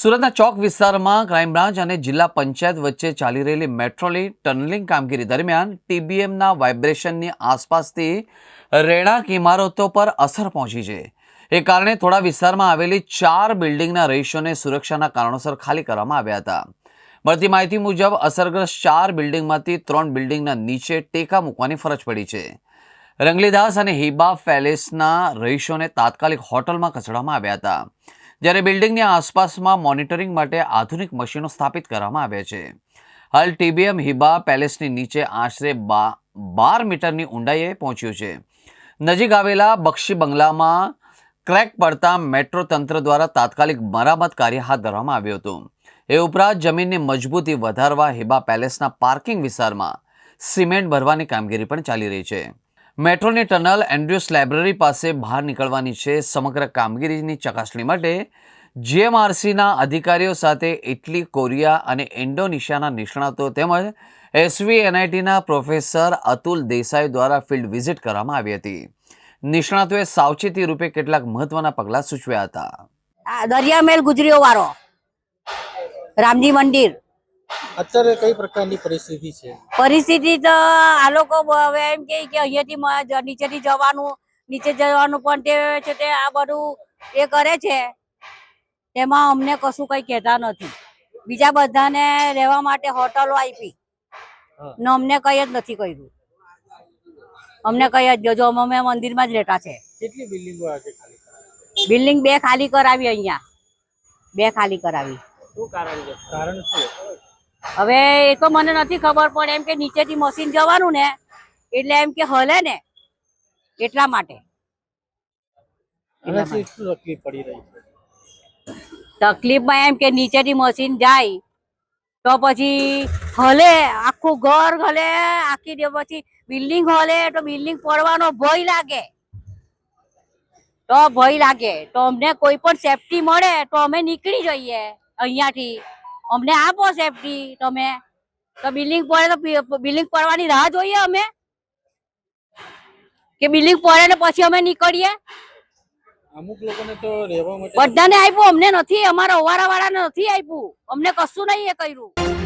સુરતના ચોક વિસ્તારમાં crime branch અને જિલ્લા પંચાયત વચ્ચે ચાલી રહેલી મેટ્રોલી ટનલિંગ કામગીરી દરમિયાન ટીબીએમના વાઇબ્રેશનની આસપાસથી રહેણાંક ઇમારતો પર અસર પહોંચી છે. એ કારણે થોડા વિસ્તારમાં આવેલી ચાર બિલ્ડિંગના રહીશોને સુરક્ષાના કારણોસર ખાલી કરવામાં આવ્યા હતા. મળતી માહિતી મુજબ અસરગ્રસ્ત ચાર બિલ્ડિંગમાંથી ત્રણ બિલ્ડિંગના નીચે ટેકા મૂકવાની ફરજ પડી છે. રંગલીદાસ અને હિબા પેલેસના રહીશોને તાત્કાલિક હોટલમાં ખસેડવામાં આવ્યા હતા. જ્યારે બિલ્ડિંગની આસપાસમાં મોનિટરિંગ માટે આધુનિક મશીનો સ્થાપિત કરવામાં આવ્યા છે. હાલ ટીબીએમ હિબા પેલેસની નીચે આશરે બાર મીટરની ઊંડાઈએ પહોંચ્યું છે. નજીક આવેલા બક્ષી બંગલામાં ક્રેક પડતા મેટ્રો તંત્ર દ્વારા તાત્કાલિક મરામત કાર્ય હાથ ધરવામાં આવ્યું હતું. એ ઉપરાંત જમીનની મજબૂતી વધારવા હિબા પેલેસના પાર્કિંગ વિસ્તારમાં સિમેન્ટ ભરવાની કામગીરી પણ ચાલી રહી છે. મેટ્રોની ટનલ એન્ડ્રુસ લાઇબ્રેરી પાસે બહાર નીકળવાની છે સમગ્ર કામગીરીની ચકાસણી માટે. જીએમઆરસીના અધિકારીઓ સાથે ઇટલી, કોરિયા અને ઇન્ડોનેશિયાના નિષ્ણાતો તેમજ એસવી એનઆઈટીના પ્રોફેસર અતુલ દેસાઈ દ્વારા ફિલ્ડ વિઝિટ કરવામાં આવી હતી. નિષ્ણાતોએ સાવચેતી રૂપે કેટલાક મહત્વના પગલાં સૂચવ્યા હતા. દરિયા દરિયામેલ ગુજરીઓ વાળો. રામજી મંદિર. અત્યારે કઈ પ્રકારની પરિસ્થિતિ છે? પરિસ્થિતિ તો આ લોકો હવે એમ કે અહીંયાથી નીચેથી જવાનું નીચે જવાનું પણ તે છે તે આ બધું એ કરે છે. તેમાં અમને કશું કઈ કહેતા નથી. બીજા બધાને રહેવા માટે હોટલો આપી. ને અમને કઈ જ નથી કર્યું. અમને કઈ જ જો અમે મંદિરમાં જ રહેતા છે. કેટલી બિલ્ડિંગો? બિલ્ડિંગ બે ખાલી કરાવી અહીંયા. બે ખાલી કરાવી. શું કારણ છે? કારણ શું? હવે એ તો મને નથી ખબર પણ એમ કે નીચેથી મશીન જવાનું ને એટલે એમ કે હલે ને એટલા માટે. તકલીફ પડી રહી તકલીફમાં એમ કે નીચેથી મશીન જાય તો પછી હલે આખું ઘર હલે આખી પછી બિલ્ડિંગ હલે તો બિલ્ડિંગ પડવાનો ભય લાગે. તો ભય લાગે. તો અમને કોઈ પણ સેફટી મળે તો અમે નીકળી જઈએ અહીંયાથી. અમને આપો સેફટી તમે. તો બિલ્ડિંગ પડે તો બિલ્ડિંગ પડવાની રાહ જોઈએ અમે. કે બિલ્ડિંગ પડે ને પછી અમે નીકળીએ. અમુક લોકોને તો રહેવા માટે બધાને આપ્યું અમને નથી અમારા ઓવારા વાળાને નથી આપ્યું. અમને કશું નહીં એ કર્યું.